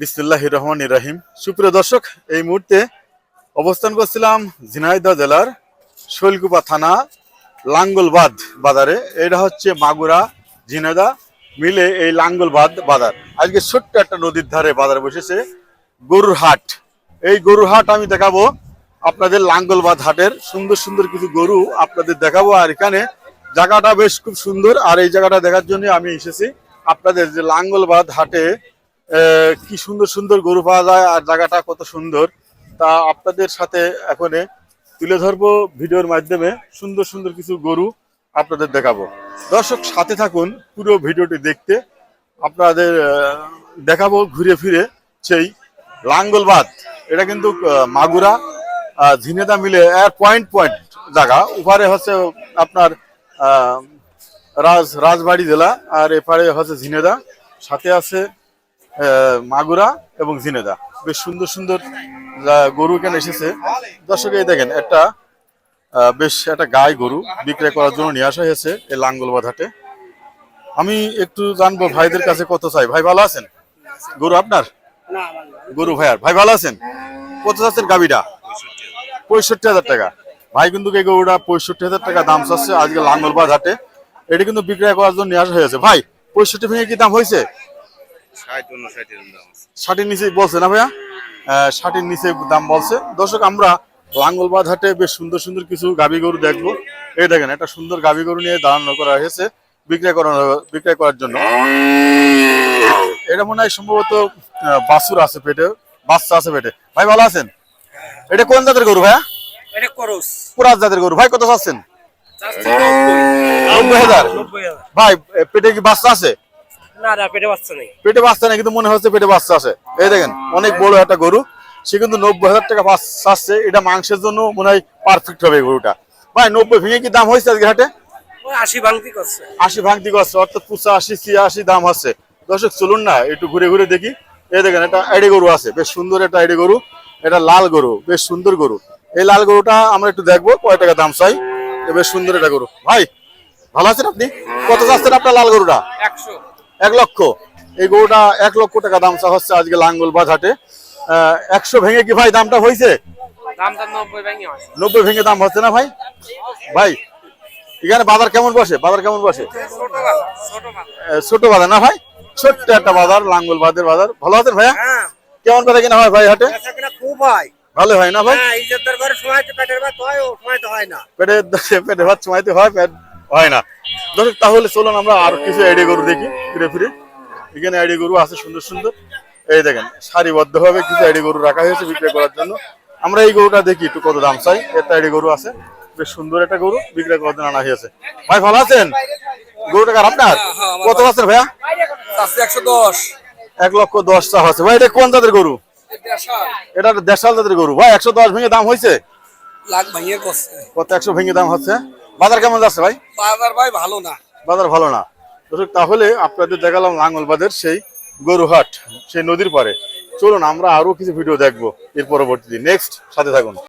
বিসমুল্লাহ রহমান ইরাহিম সুপ্রিয় দর্শক, এই মুহূর্তে অবস্থান করছিলাম ঝিনাইদহ জেলার শৈলকুপা থানা লাঙ্গলবাদ বাজারে। এটা হচ্ছে মাগুরা ঝিনাইদা মিলে এই লাঙ্গলবাদ বাজার। আজকে ছোট্ট একটা নদীর ধারে বাজার বসেছে গরুর হাট এই গরুর হাট আমি দেখাবো আপনাদের লাঙ্গলবাদ হাটের। সুন্দর সুন্দর কিছু গরু আপনাদের দেখাবো। আর এখানে জায়গাটা বেশ খুব সুন্দর। আর এই জায়গাটা দেখার জন্য আমি এসেছি আপনাদের যে লাঙ্গলবাদ হাটে কি সুন্দর সুন্দর গরু পাওয়া যায় আর জায়গাটা কত সুন্দর, তা আপনাদের সাথে এখন তুলে ধরবো ভিডিওর মাধ্যমে। সুন্দর সুন্দর কিছু গরু আপনাদের দেখাবো। দর্শক, সাথে থাকুন পুরো ভিডিওটি দেখতে। আপনাদের দেখাবো ঘুরে ফিরে সেই লাঙ্গলবাদ। এটা কিন্তু মাগুরা ঝিনেদা মিলে এর পয়েন্ট পয়েন্ট জায়গা। উপরে হচ্ছে আপনার রাজ, রাজবাড়ি জেলা, আর এপারে হচ্ছে ঝিনেদা সাথে আছে মাগুরা এবং জিনেদা। বেশ সুন্দর সুন্দর গরু এখানে এসেছে। দর্শক, এই দেখেন, একটা বেশ একটা গাই গরু বিক্রয় করার জন্য নিয়ে আসা হয়েছে এই লাঙ্গলবাদ হাটে। আমি একটু জানব ভাইদের কাছে কত চাই। ভাই, ভালো আছেন? গরু আপনার? গরু ভাইয়ার। ভাই, ভালো আছেন? কত চাচ্ছেন গাবিটা পঁয়ষট্টি হাজার টাকা। ভাই, কিন্তু এই গরুটা পঁয়ষট্টি হাজার টাকা দাম চাচ্ছে আজকে লাঙ্গলবাদ হাটে। এটা কিন্তু বিক্রয় করার জন্য নিয়ে আসা হয়েছে। ভাই, পঁয়ষট্টি ভেঙে কি দাম হয়েছে? ষাটের নিচে বলছে না ভাইয়া? ষাটের নিচে দাম বলছে। দর্শক আমরা লাঙ্গলবাদ হাটে বেশ সুন্দর সুন্দর কিছু গাভী গরু দেখব। এই দেখেন একটা সুন্দর গাভী গরু নিয়ে দাঁড়ানো করা হয়েছে বিক্রয় করানো বিক্রয় করার জন্য। এটা মনে হয় সম্ভবত বাছুর আছে পেটে বাচ্চা আছে পেটে। ভাই ভালো আছেন? এটা কোন জাতের গরু ভাইয়া? এটা করস। জাতের গরু। ভাই কত চাচ্ছেন? ভাই পেটে কি বাচ্চা আছে? না না পেটে বাচ্চা নেই। পেটে বাচ্চা নেই কিন্তু মনে হচ্ছে পেটে বাচ্চা আছে। এই দেখেন অনেক বড় একটা গরু। সে কিন্তু নব্বই হাজার টাকা আসছে এটা মাংসের জন্য মনে হয় পারফেক্ট হবে গরুটা। ভাই নব্বই ভেঙে কি দাম হয়েছে আজকে হাটে? আশি ভাঙতি করছে। আশি ভাঙতি করছে অর্থাৎ পঁচাশি ছিয়াশি দাম হচ্ছে দর্শক চলুন না একটু ঘুরে ঘুরে দেখি। এই দেখেন একটা আইডি গরু আছে বেশ সুন্দর একটা আইডি গরু। এটা লাল গরু বেশ সুন্দর গরু। এই লাল গরুটা আমরা একটু দেখব কয় টাকা দাম চাই। বেশ সুন্দর একটা গরু। ভাই ভালো আছেন আপনি? কত চাচ্ছেন আপনার লাল গরুটা? একশো। এক লক্ষ। এই গরুটা এক লক্ষ টাকা দাম চা হচ্ছে আজকে লাঙ্গল বাজাটে একশো ভেঙে কি ভাই দামটা হয়েছে? নব্বই ভাঙি হয় দাম হচ্ছে না ভাই? ভাই এখানে বাজার কেমন বসে? বাজার কেমন বসে? ছোট বাজার বাজার বাজার না ভাই? ছোট্ট একটা বাজার লাঙ্গল বাদের বাজার। ভালো আছেন ভাইয়া? হ্যাঁ। কেমন কথা কিনা হয় ভাই হাটে? খুব হয়। ভালো হয় না ভাই? হ্যাঁ পেটের ভাত সময় তো না। পেটে পেটে ভাত সময়তে হয় পেট হয় না। দর্শক তাহলে চলুন আমরা আরও কিছু আইডি গরু দেখি ফিরে ফিরে। এখানে আইডি গরু আছে সুন্দর সুন্দর। এই দেখেন সারিবদ্ধ ভাবে কিছু আইডি গরু রাখা হয়েছে বিক্রয় করার জন্য। আমরা এই গরুটা দেখি একটু কত দাম চাই। একটা আইডি গরু আছে বেশ সুন্দর একটা গরু বিক্রয় করার জন্য আনা হয়েছে। ভাই ভালো আছেন? গরুটা কার আপনার? কত আছেন ভাইয়া? একশো দশ। এক লক্ষ দশ চা আছে ভাই এটা কোন জাতের গরু? এটা দেশাল। জাতের গরু। ভাই একশো দশ ভেঙে দাম হয়েছে? লাখ কত একশো ভেঙে দাম হচ্ছে? বাজার কেমন যাচ্ছে ভাই? বাজার ভাই ভালো না। বাজার ভালো না। দর্শক তাহলে আপনাদের দেখালাম লাঙ্গলবাদের সেই গরুহাট সেই নদীর পারে চলুন আমরা আরও কিছু ভিডিও দেখব এর পরবর্তীতে নেক্সট সাথে থাকুন।